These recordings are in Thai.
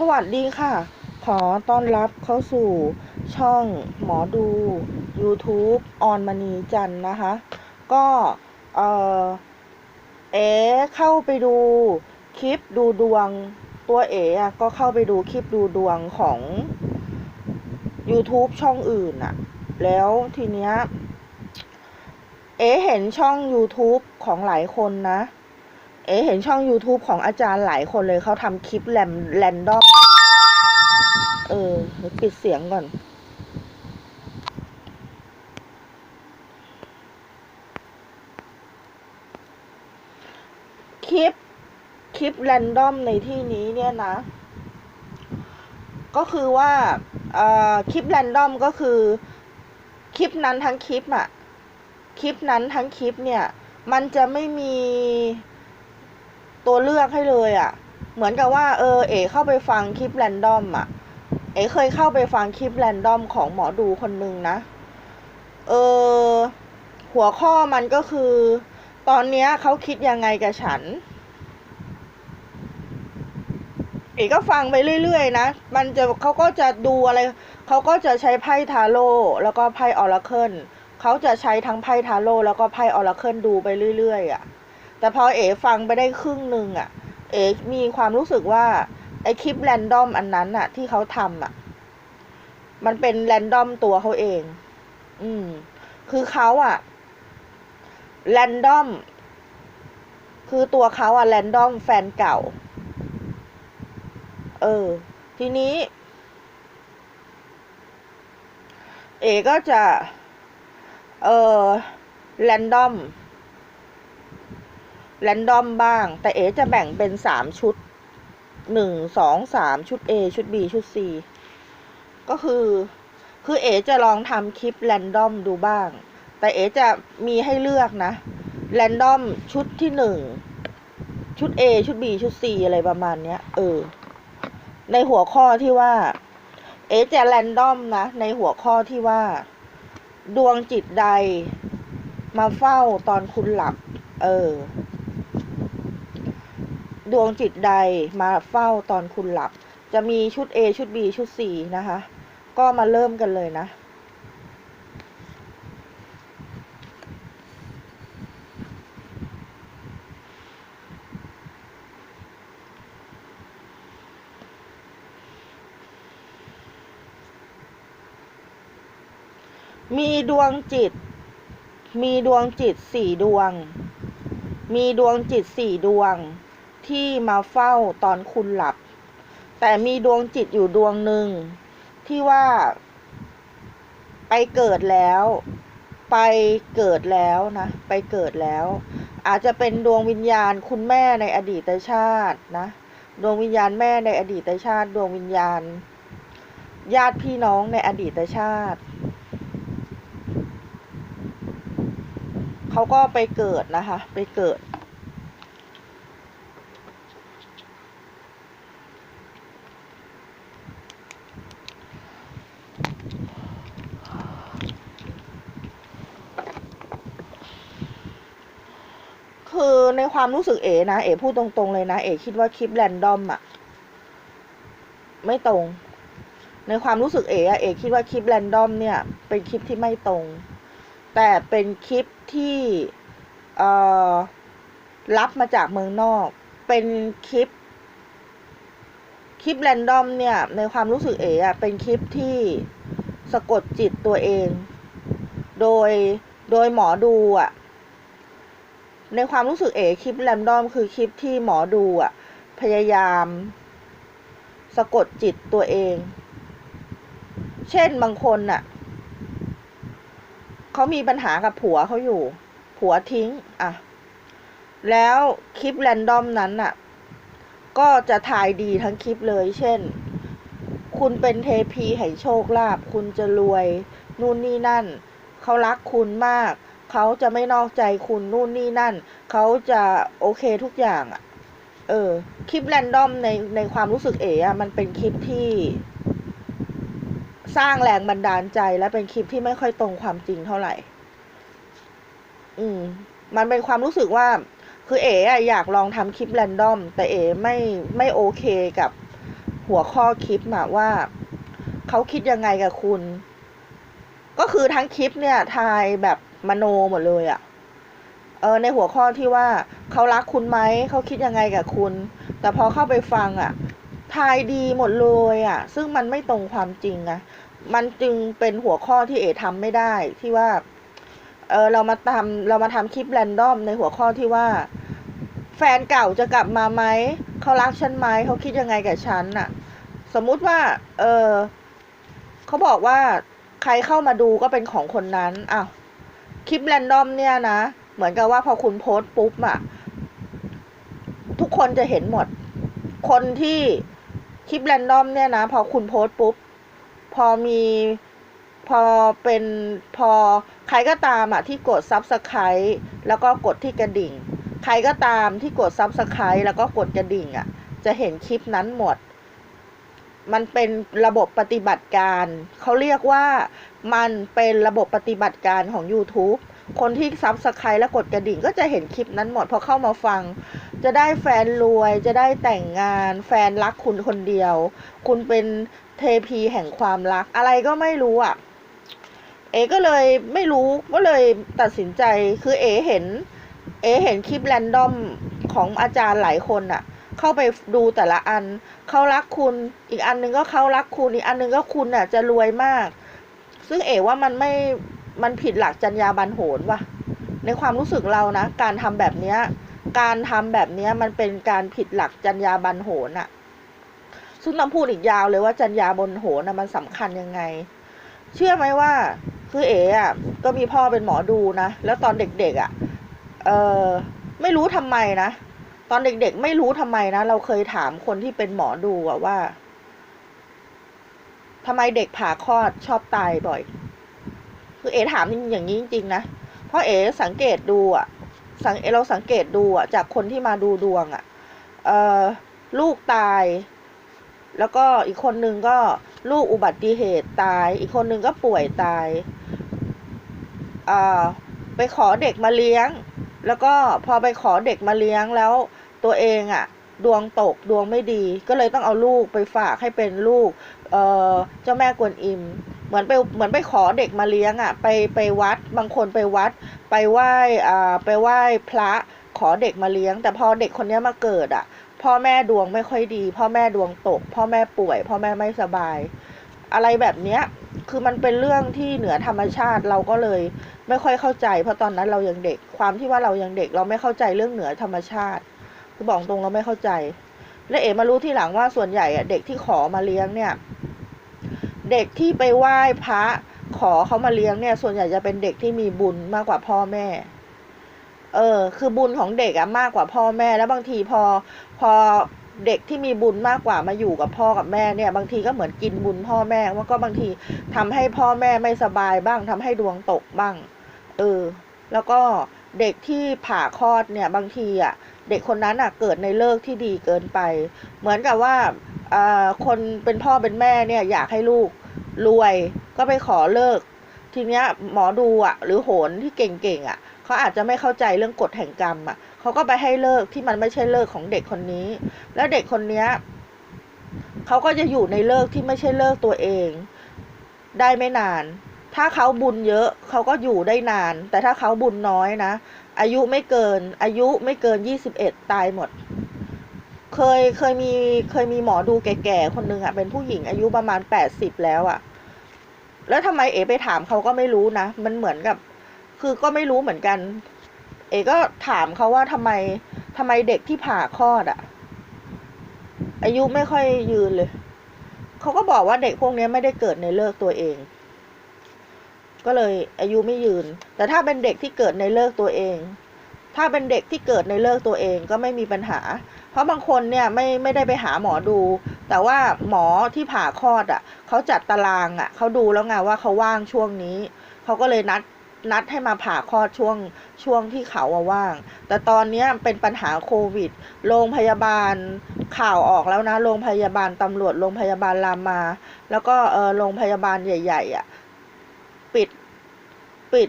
สวัสดีค่ะ ขอต้อนรับเข้าสู่ช่องหมอดู YouTube ออนมณีจันนะคะ ก็เออเอเข้าไปดูคลิปดูดวงตัวเอ๋อะก็เข้าไปดูคลิปดูดวงของ YouTube ช่องอื่นอะแล้วทีเนี้ย เอ๋เห็นช่อง YouTube ของหลายคนนะ เอ๋เห็นช่อง YouTube ของอาจารย์หลายคนเลยเขาทำคลิปแรมแรนดอม เออปิดเสียงก่อน คลิป คลิปแรนดอมในที่นี้เนี่ยนะ ก็คือว่าคลิปแรนดอมก็คือ คลิปนั้นทั้งคลิปอะคลิปนั้นทั้งคลิปเนี่ย มันจะไม่มี ตัวเลือกให้เลยอะเหมือนกับว่าเออเอเข้าไปฟังคลิปแรนดอมอะเอเคยเข้าไปฟังคลิปแรนดอมของหมอดูคนหนึ่งนะ เออหัวข้อมันก็คือ ตอนเนี้ยเขาคิดยังไงกับฉัน เอกก็ฟังไปเรื่อยๆนะ มันจะเขาก็จะดูอะไร เขาก็จะใช้ไพ่ทาโร่แล้วก็ไพ่ออราเคิลเขาจะใช้ทั้งไพ่ทาโร่แล้วก็ไพ่ออราเคิลดูไปเรื่อยๆอะ่ะ แต่พอเอฟังไปได้ครึ่งหนึ่งอะ่ะ เอมีความรู้สึกว่าไอคลิปแรนดอมอันนั้นอะที่เขาทำอะมันเป็นแรนดอมตัวเขาเอง อืม คือเขาอะแรนดอมคือตัวเขาอะแรนดอมแฟนเก่า เออ ทีนี้ เอก็จะ เออแรนดอม แรนดอมบ้าง แต่เอจะแบ่งเป็นสามชุดหนึ่งสองสามชุด A ชุด B ชุด C ก็คือ คือเอจะลองทำคลิปแรนดอมดูบ้าง แต่เอจะมีให้เลือกนะแรนดอมชุดที่หนึ่งชุด A ชุด B ชุด C อะไรประมาณเนี้ย เออ ในหัวข้อที่ว่า เอจะแรนดอมนะ ในหัวข้อที่ว่า ดวงจิตใด มาเฝ้าตอนคุณหลับ เออ ดวงจิตใดมาเฝ้าตอนคุณหลับ จะมีชุด A ชุด B ชุด C นะคะ ก็มาเริ่มกันเลยนะ มีดวงจิต มีดวงจิตสี่ดวง มีดวงจิตสี่ดวง ที่มาเฝ้าตอนคุณหลับ แต่มีดวงจิตอยู่ดวงหนึ่ง ที่ว่าไปเกิดแล้ว ไปเกิดแล้วนะ ไปเกิดแล้ว อาจจะเป็นดวงวิญญาณคุณแม่ในอดีตชาตินะ ดวงวิญญาณแม่ในอดีตชาติ ดวงวิญญาณ ญาติพี่น้องในอดีตชาติเขาก็ไปเกิดนะคะ ไปเกิด คือในความรู้สึกเอ๋นะ เอ๋พูดตรงๆเลยนะ เอ๋คิดว่าคลิปแรนดอมอะไม่ตรง ในความรู้สึกเอ๋อะเอ๋คิดว่าคลิปแรนดอมเนี่ย เป็นคลิปที่ไม่ตรง แต่เป็นคลิปที่เอ่อรับมาจากเมืองนอก เป็นคลิป คลิปแรนดอมเนี่ย ในความรู้สึกเอ๋อะเป็นคลิปที่สะกดจิตตัวเอง โดยโดยหมอดูอะ ในความรู้สึกเอ๋คลิปแรนดอมคือคลิปที่หมอดูอะพยายาม สะกดจิตตัวเอง เช่นบางคนน่ะเขามีปัญหากับผัวเขาอยู่ ผัวทิ้งอะแล้วคลิปแรนดอมนั้นน่ะก็จะทายดีทั้งคลิปเลย เช่น คุณเป็นเทพีแห่งโชคลาภคุณจะรวย นู่นนี่นั่น เขารักคุณมาก เขาจะไม่นอกใจคุณนู่นนี่นั่น เขาจะโอเคทุกอย่างอะเออ คลิปแรนดอมในในความรู้สึกเอ๋อะมันเป็นคลิปที่ สร้างแรงบันดาลใจและเป็นคลิปที่ไม่ค่อยตรงความจริงเท่าไหร่ อืม มันเป็นความรู้สึกว่า คือเอ๋อะอยากลองทำคลิปแรนดอม แต่เอ๋ไม่ไม่โอเคกับหัวข้อคลิปอะว่า เขาคิดยังไงกับคุณ ก็คือทั้งคลิปเนี่ยทายแบบ มโนหมดเลยอะเออในหัวข้อที่ว่าเขารักคุณไหมเขาคิดยังไงกับคุณ แต่พอเข้าไปฟังอะทายดีหมดเลยอะซึ่งมันไม่ตรงความจริงอะมันจึงเป็นหัวข้อที่เอทำไม่ได้ที่ว่า เออเรามาทำเรามาทำคลิปแรนดอมในหัวข้อที่ว่า แฟนเก่าจะกลับมาไหมเขารักฉันไหมเขาคิดยังไงกับฉันน่ะ สมมุติว่า เออเขาบอกว่าใครเข้ามาดูก็เป็นของคนนั้นอ้าว คลิปแรนดอมเนี่ยนะ เหมือนกับว่าพอคุณโพสต์ปุ๊บอะทุกคนจะเห็นหมด คนที่คลิปแรนดอมเนี่ยนะ พอคุณโพสต์ปุ๊บ พอมีพอเป็นพอใครก็ตามอะที่กดซับสไครต์แล้วก็กดที่กระดิ่ง ใครก็ตามที่กดซับสไครต์แล้วก็กดกระดิ่งอะจะเห็นคลิปนั้นหมด มันเป็นระบบปฏิบัติการ เขาเรียกว่า มันเป็นระบบปฏิบัติการของ YouTube คนที่ซับสไครต์และกดกระดิ่งก็จะเห็นคลิปนั้นหมดพอเข้ามาฟัง จะได้แฟนรวย จะได้แต่งงาน แฟนรักคุณคนเดียว คุณเป็นเทพีแห่งความรัก อะไรก็ไม่รู้อะ เอก็เลยไม่รู้ก็เลยตัดสินใจคือเอเห็น เอเห็นคลิปแรนดอมของอาจารย์หลายคนอะเข้าไปดูแต่ละอัน เขารักคุณ อีกอันหนึงก็เขารักคุณ อีกอันหนึงก็คุณอะจะรวยมาก ซึ่งเอ๋ว่ามันไม่มันผิดหลักจรรยาบรรณโหนว่ะ ในความรู้สึกเรานะ การทำแบบเนี้ย การทำแบบเนี้ยมันเป็นการผิดหลักจรรยาบรรณโหนอะซึ่งต้องพูดอีกยาวเลยว่าจรรยาบรรณโหนอะมันสำคัญยังไง เชื่อไหมว่าคือเอ๋อะก็มีพ่อเป็นหมอดูนะ แล้วตอนเด็กๆอะเออไม่รู้ทำไมนะ ตอนเด็กๆ ไม่รู้ทำไมนะ เราเคยถามคนที่เป็นหมอดูอะว่า ทำไมเด็กผ่าคลอดชอบตายบ่อย คือเอ๋ถามอย่างนี้จริงๆนะ เพราะเอ๋สังเกตดูอะสังเอเราสังเกตดูอะจากคนที่มาดูดวงอะเออลูกตาย แล้วก็อีกคนนึงก็ลูกอุบัติเหตุตาย อีกคนนึงก็ป่วยตายอ่าไปขอเด็กมาเลี้ยง แล้วก็พอไปขอเด็กมาเลี้ยงแล้วตัวเองอะ่ะ ดวงตกดวงไม่ดี ก็เลยต้องเอาลูกไปฝากให้เป็นลูก เออเจ้าแม่กวนอิม เหมือนไปเหมือนไปขอเด็กมาเลี้ยงอะ่ะ ไปไปวัดบางคนไปวัด ไปไหว้อ่าไปไหว้พระขอเด็กมาเลี้ยง แต่พอเด็กคนนี้มาเกิดอะ่ะ พ่อแม่ดวงไม่ค่อยดี พ่อแม่ดวงตก พ่อแม่ป่วย พ่อแม่ไม่สบาย อะไรแบบเนี้ยคือมันเป็นเรื่องที่เหนือธรรมชาติเราก็เลยไม่ค่อยเข้าใจ เพราะตอนนั้นเรายังเด็ก ความที่ว่าเรายังเด็ก เราไม่เข้าใจเรื่องเหนือธรรมชาติคือบอกตรงเราไม่เข้าใจ และเอ๋มารู้ที่หลังว่าส่วนใหญ่อะเด็กที่ขอมาเลี้ยงเนี่ย เด็กที่ไปไหว้พระขอเขามาเลี้ยงเนี่ย ส่วนใหญ่จะเป็นเด็กที่มีบุญมากกว่าพ่อแม่ เออ คือบุญของเด็กอะมากกว่าพ่อแม่ แล้วบางทีพอ พอเด็กที่มีบุญมากกว่ามาอยู่กับพ่อกับแม่เนี่ย บางทีก็เหมือนกินบุญพ่อแม่ว่าก็บางทีทำให้พ่อแม่ไม่สบายบ้างทำให้ดวงตกบ้าง เออ แล้วก็เด็กที่ผ่าคลอดเนี่ย บางทีอะ เด็กคนนั้นอะเกิดในเลิกที่ดีเกินไป เหมือนกับว่าคนเป็นพ่อเป็นแม่เนี่ยอยากให้ลูกรวยก็ไปขอเลิก ทีเนี้ยหมอดูอะหรือโหนที่เก่งๆอะเขาอาจจะไม่เข้าใจเรื่องกฎแห่งกรรมอะเขาก็ไปให้เลิกที่มันไม่ใช่เลิกของเด็กคนนี้ แล้วเด็กคนเนี้ยเขาก็จะอยู่ในเลิกที่ไม่ใช่เลิกตัวเอง ได้ไม่นาน ถ้าเขาบุญเยอะเขาก็อยู่ได้นาน แต่ถ้าเขาบุญน้อยนะ อายุไม่เกิน อายุไม่เกินยี่สิบเอ็ดตายหมด เคยเคยมีเคยมีหมอดูแก่ๆคนหนึ่งอะเป็นผู้หญิงอายุประมาณแปดสิบแล้วอะแล้วทำไมเอ๋ไปถามเขาก็ไม่รู้นะ มันเหมือนกับ คือก็ไม่รู้เหมือนกัน เอ๋ก็ถามเขาว่าทำไมทำไมเด็กที่ผ่าคลอดอะอายุไม่ค่อยยืนเลย เขาก็บอกว่าเด็กพวกนี้ไม่ได้เกิดในเลิกตัวเอง ก็เลยอายุไม่ยืน แต่ถ้าเป็นเด็กที่เกิดในเลิกตัวเอง ถ้าเป็นเด็กที่เกิดในเลิกตัวเองก็ไม่มีปัญหา เพราะบางคนเนี่ยไม่ไม่ได้ไปหาหมอดู แต่ว่าหมอที่ผ่าคลอดอะเขาจัดตารางอะเขาดูแล้วไงว่าเขาว่างช่วงนี้เขาก็เลยนัดนัดให้มาผ่าคลอดช่วงช่วงที่เขาว่าง แต่ตอนนี้เป็นปัญหาโควิด โรงพยาบาลข่าวออกแล้วนะ โรงพยาบาลตำรวจ โรงพยาบาลรามา แล้วก็เออโรงพยาบาลใหญ่ ๆอะ ปิด ปิด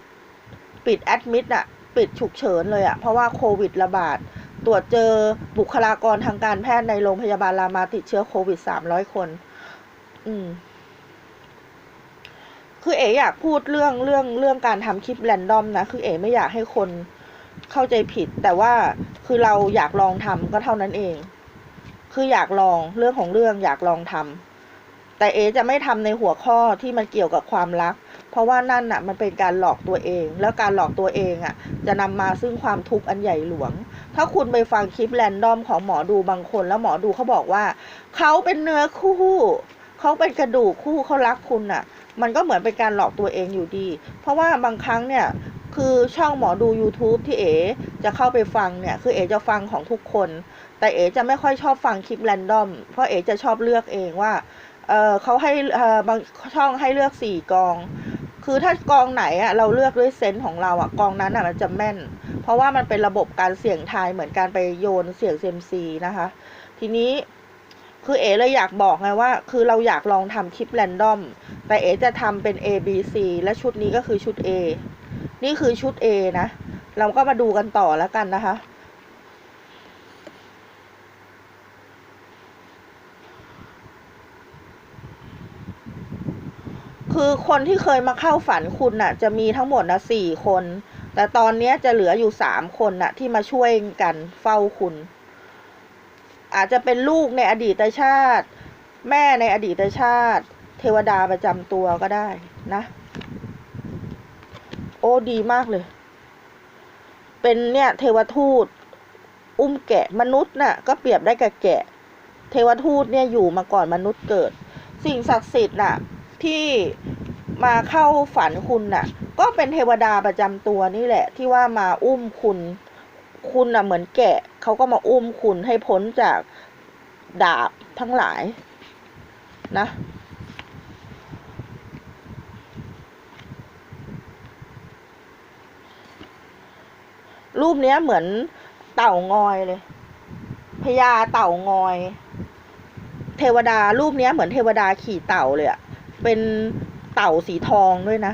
ปิดแอดมิดอะปิดฉุกเฉินเลยอะเพราะว่าโควิดระบาด ตรวจเจอบุคลากรทางการแพทย์ในโรงพยาบาลรามาติดเชื้อโควิดสามร้อยคน อืม คือเอ๋อยากพูดเรื่องเรื่องเรื่องการทำคลิปแรนดอมนะ คือเอ๋ไม่อยากให้คนเข้าใจผิด แต่ว่าคือเราอยากลองทำก็เท่านั้นเอง คืออยากลองเรื่องของเรื่องอยากลองทำแต่เอ๋จะไม่ทำในหัวข้อที่มันเกี่ยวกับความรัก เพราะว่านั่นน่ะมันเป็นการหลอกตัวเอง แล้วการหลอกตัวเองอะ จะนำมาซึ่งความทุกข์อันใหญ่หลวง ถ้าคุณไปฟังคลิปแรนดอมของหมอดูบางคน แล้วหมอดูเขาบอกว่า เขาเป็นเนื้อคู่เขาเป็นกระดูกคู่เขารักคุณน่ะ มันก็เหมือนเป็นการหลอกตัวเองอยู่ดี เพราะว่าบางครั้งเนี่ยคือช่องหมอดู YouTube ที่เอ๋จะเข้าไปฟังเนี่ยคือเอ๋จะฟังของทุกคน แต่เอ๋จะไม่ค่อยชอบฟังคลิปแรนดอม เพราะเอ๋จะชอบเลือกเองว่าเออเขาให้เออบางช่องให้เลือกสี่กอง คือถ้ากองไหนอะเราเลือกด้วยเซนส์ของเราอะกองนั้นอะมันจะแม่น เพราะว่ามันเป็นระบบการเสี่ยงทายเหมือนการไปโยนเสี่ยงเซมซีนะคะ ทีนี้คือเอ๋เลยอยากบอกไงว่า คือเราอยากลองทำคลิปแรนดอม แต่เอ๋จะทำเป็น A B C และชุดนี้ก็คือชุด A นี่คือชุด A นะ เราก็มาดูกันต่อแล้วกันนะคะ คือคนที่เคยมาเข้าฝันคุณน่ะ จะมีทั้งหมดนะสี่คน แต่ตอนนี้จะเหลืออยู่สามคนน่ะ ที่มาช่วยกันเฝ้าคุณ อาจจะเป็นลูกในอดีตชาติ แม่ในอดีตชาติ เทวดาประจำตัวก็ได้นะ โอ้ดีมากเลย เป็นเนี่ย เทวทูต อุ้มแกะมนุษย์น่ะ ก็เปรียบได้กับแกะ เทวทูตเนี่ยอยู่มาก่อนมนุษย์เกิด สิ่งศักดิ์สิทธิ์น่ะ ที่มาเข้าฝันคุณน่ะ ก็เป็นเทวดาประจำตัวนี่แหละ ที่ว่ามาอุ้มคุณ คุณน่ะเหมือนแกะเขาก็มาอุ้มคุณให้พ้นจากดาบทั้งหลายนะรูปเนี้ยเหมือนเต่างอยเลยพญาเต่างอย เทวดารูปเนี้ยเหมือนเทวดาขี่เต่าเลยอะ เป็นเต่าสีทองด้วยนะ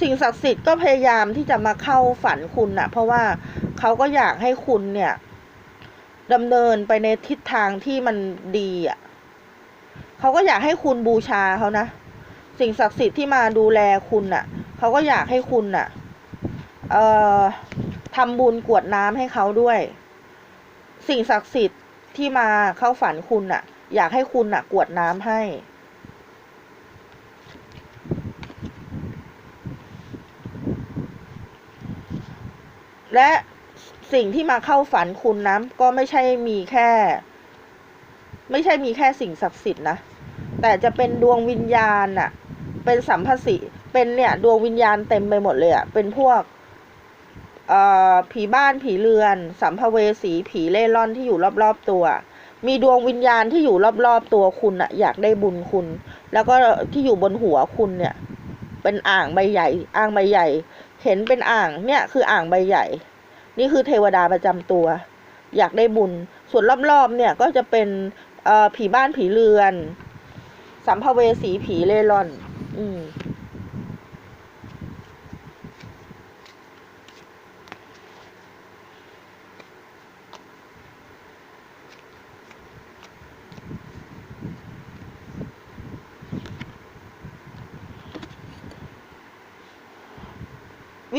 สิ่งศักดิ์สิทธิ์ก็พยายามที่จะมาเข้าฝันคุณนะเพราะว่าเขาก็อยากให้คุณเนี่ยดำเนินไปในทิศทางที่มันดีอะเขาก็อยากให้คุณบูชาเขานะ สิ่งศักดิ์สิทธิ์ที่มาดูแลคุณน่ะ เขาก็อยากให้คุณน่ะ เอ่อทำบุญกวดน้ำให้เขาด้วย สิ่งศักดิ์สิทธิ์ที่มาเข้าฝันคุณน่ะอยากให้คุณน่ะกวดน้ำให้ และสิ่งที่มาเข้าฝันคุณนะก็ไม่ใช่มีแค่ ไม่ใช่มีแค่สิ่งศักดิ์สิทธิ์นะ แต่จะเป็นดวงวิญญาณอะเป็นสัมภสีเป็นเนี่ยดวงวิญญาณเต็มไปหมดเลยอะเป็นพวก ผีบ้านผีเรือน สัมภเวสีผีเล่ร่อนที่อยู่รอบๆตัว มีดวงวิญญาณที่อยู่รอบๆตัวคุณอะอยากได้บุญคุณ แล้วก็ที่อยู่บนหัวคุณเนี่ย เป็นอ่างใบใหญ่ อ่างใบใหญ่ เห็นเป็นอ่างเนี่ยคืออ่างใบใหญ่ นี่คือเทวดาประจำตัว อยากได้บุญ ส่วนรอบๆเนี่ยก็จะเป็นผีบ้านผีเรือน สัมภเวสีผีเล่ร่อน อืม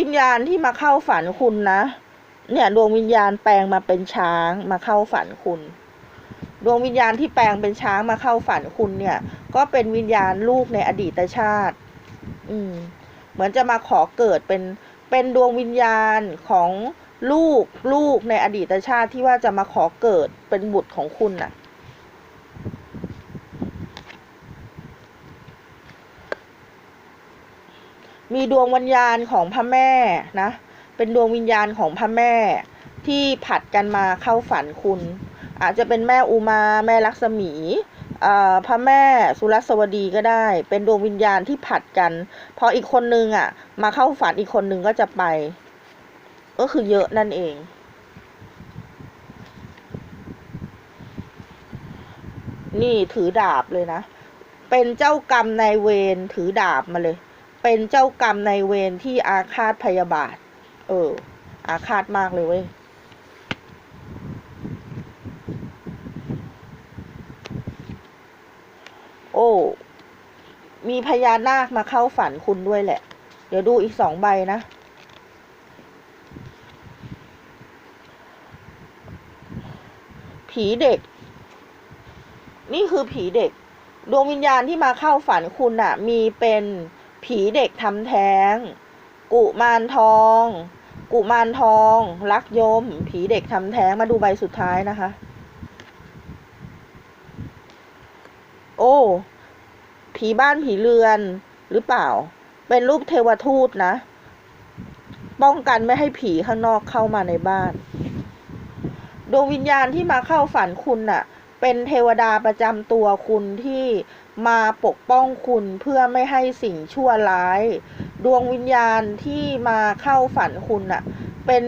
วิญญาณที่มาเข้าฝันคุณนะ เนี่ยดวงวิญญาณแปลงมาเป็นช้างมาเข้าฝันคุณ ดวงวิญญาณที่แปลงเป็นช้างมาเข้าฝันคุณเนี่ย ก็เป็นวิญญาณลูกในอดีตชาติ อืม เหมือนจะมาขอเกิดเป็นเป็นดวงวิญญาณของลูกลูกในอดีตชาติที่ว่าจะมาขอเกิดเป็นบุตรของคุณน่ะ มีดวงวิญญาณของพระแม่นะ เป็นดวงวิญญาณของพระแม่ที่ผัดกันมาเข้าฝันคุณ อาจจะเป็นแม่อุมาแม่ลักษมีอ่าพระแม่สุรสวดีก็ได้ เป็นดวงวิญญาณที่ผัดกัน พออีกคนนึงอะ มาเข้าฝันอีกคนนึงก็จะไป ก็คือเยอะนั่นเอง นี่ถือดาบเลยนะ เป็นเจ้ากรรมนายเวรถือดาบมาเลย เป็นเจ้ากรรมในเวรที่อาฆาตพยาบาท เออ อาฆาตมากเลยเว้ย โอ้ มีพญานาคมาเข้าฝันคุณด้วยแหละ เดี๋ยวดูอีกสองใบนะ ผีเด็ก นี่คือผีเด็ก ดวงวิญญาณที่มาเข้าฝันคุณน่ะมีเป็น ผีเด็กทำแท้ง กุมารทอง กุมารทอง รักยม ผีเด็กทำแท้งมาดูใบสุดท้ายนะคะ โอ้ ผีบ้านผีเรือนหรือเปล่า เป็นรูปเทวทูตนะ ป้องกันไม่ให้ผีข้างนอกเข้ามาในบ้าน ดวงวิญญาณที่มาเข้าฝันคุณน่ะ เป็นเทวดาประจำตัวคุณที่ มาปกป้องคุณเพื่อไม่ให้สิ่งชั่วร้าย ดวงวิญญาณที่มาเข้าฝันคุณน่ะ เป็น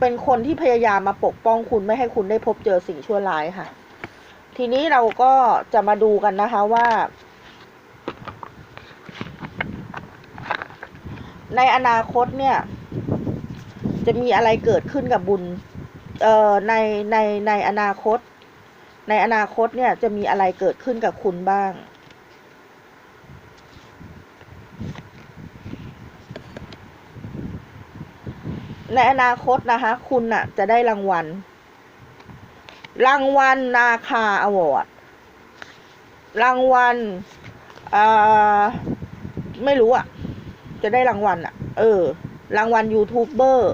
เป็นคนที่พยายามมาปกป้องคุณไม่ให้คุณได้พบเจอสิ่งชั่วร้ายค่ะ ทีนี้เราก็จะมาดูกันนะคะว่า ในอนาคตเนี่ย จะมีอะไรเกิดขึ้นกับบุญเอ่อในในในอนาคต ในอนาคตเนี่ยจะมีอะไรเกิดขึ้นกับคุณบ้าง ในอนาคตนะคะคุณน่ะ จะได้รางวัล รางวัลนาคาอวอร์ดรางวัลเอ่อไม่รู้อะจะได้รางวัลอะเออ รางวัลยูทูบเบอร์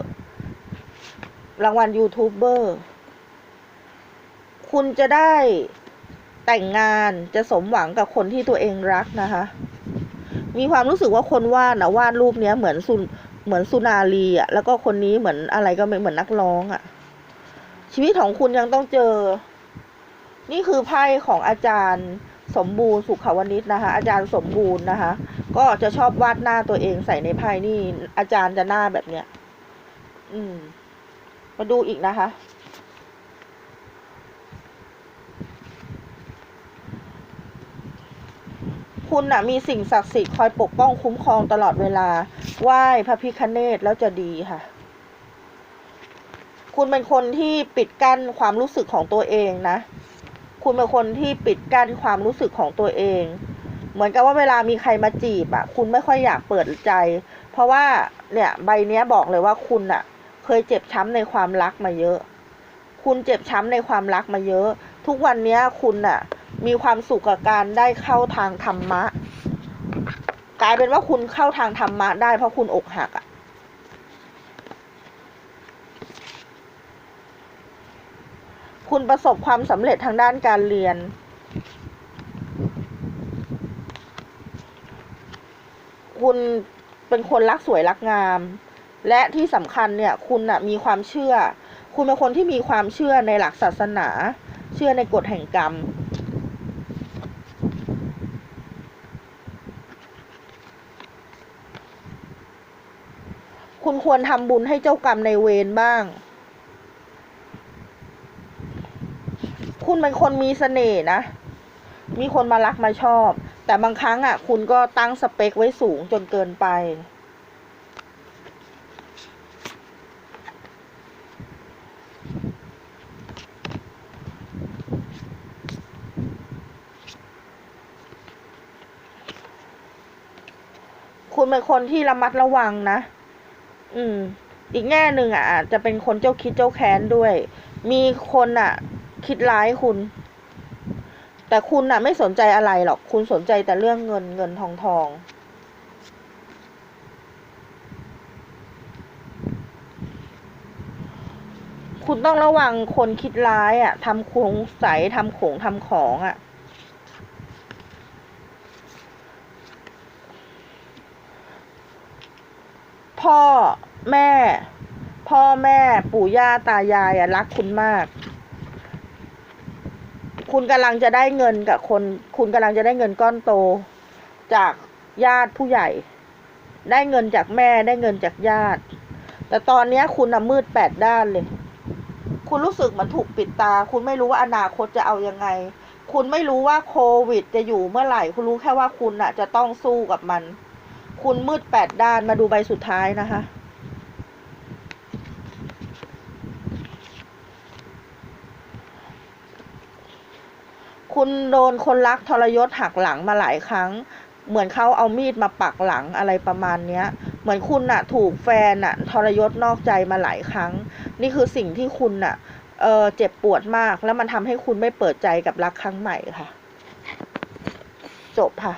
รางวัลยูทูบเบอร์คุณจะได้แต่งงานจะสมหวังกับคนที่ตัวเองรักนะคะ มีความรู้สึกว่าคนวาดนะวาดรูปเนี้ยเหมือนสุน เหมือนสุนารีอะ แล้วก็คนนี้เหมือนอะไรก็ไม่เหมือนนักร้องอะ ชีวิตของคุณยังต้องเจอ นี่คือไพ่ของอาจารย์สมบูรณ์สุขวณิชนะคะ อาจารย์สมบูรณ์นะคะ ก็จะชอบวาดหน้าตัวเองใส่ในไพ่นี่อาจารย์จะหน้าแบบเนี้ย อืม มาดูอีกนะคะ คุณน่ะมีสิ่งศักดิ์สิทธิ์คอยปกป้องคุ้มครองตลอดเวลา ไหว้พระพิคเนตแล้วจะดีค่ะ คุณเป็นคนที่ปิดกั้นความรู้สึกของตัวเองนะ คุณเป็นคนที่ปิดกั้นความรู้สึกของตัวเอง เหมือนกับว่าเวลามีใครมาจีบอะ่ะ คุณไม่ค่อยอยากเปิดใจ เพราะว่าเนี่ยใบเนี้ยบอกเลยว่าคุณอะ่ะ เคยเจ็บช้ำในความรักมาเยอะ คุณเจ็บช้ำในความรักมาเยอะ ทุกวันเนี้ยคุณน่ะ มีความสุขกับการได้เข้าทางธรรมะ กลายเป็นว่าคุณเข้าทางธรรมะได้เพราะคุณอกหักอะ่ะคุณประสบความสำเร็จทางด้านการเรียน คุณเป็นคนรักสวยรักงาม และที่สำคัญเนี่ยคุณน่ะมีความเชื่อ คุณเป็นคนที่มีความเชื่อในหลักศาสนา เชื่อในกฎแห่งกรรม คุณควรทำบุญให้เจ้ากรรมในเวรบ้าง คุณเป็นคนมีเสน่ห์นะ มีคนมารักมาชอบ แต่บางครั้งอะ คุณก็ตั้งสเปคไว้สูงจนเกินไปคุณเป็นคนที่ระมัดระวังนะ อืม อีกแง่หนึ่งอะอาจจะเป็นคนเจ้าคิดเจ้าแค้นด้วย มีคนอะ คิดร้ายคุณ แต่คุณอะ ไม่สนใจอะไรหรอก คุณสนใจแต่เรื่องเงินเงินทองทอง คุณต้องระวังคนคิดร้ายอะทำโคงใสทำโขงทำของอะ พ่อแม่ พ่อแม่ปู่ย่าตายายอะรักคุณมาก คุณกำลังจะได้เงินกับคน คุณกำลังจะได้เงินก้อนโต จากญาติผู้ใหญ่ ได้เงินจากแม่ได้เงินจากญาติ แต่ตอนนี้คุณน่ะมืดแปดด้านเลย คุณรู้สึกเหมือนถูกปิดตา คุณไม่รู้ว่าอนาคตจะเอายังไง คุณไม่รู้ว่าโควิดจะอยู่เมื่อไหร่ คุณรู้แค่ว่าคุณอะจะต้องสู้กับมัน คุณมืดแปดด้านมาดูใบสุดท้ายนะคะ คุณโดนคนรักทรยศหักหลังมาหลายครั้ง เหมือนเขาเอามีดมาปักหลังอะไรประมาณเนี้ย เหมือนคุณน่ะ ถูกแฟนน่ะ ทรยศนอกใจมาหลายครั้ง นี่คือสิ่งที่คุณน่ะ เออเจ็บปวดมาก แล้วมันทำให้คุณไม่เปิดใจกับรักครั้งใหม่ค่ะ จบค่ะ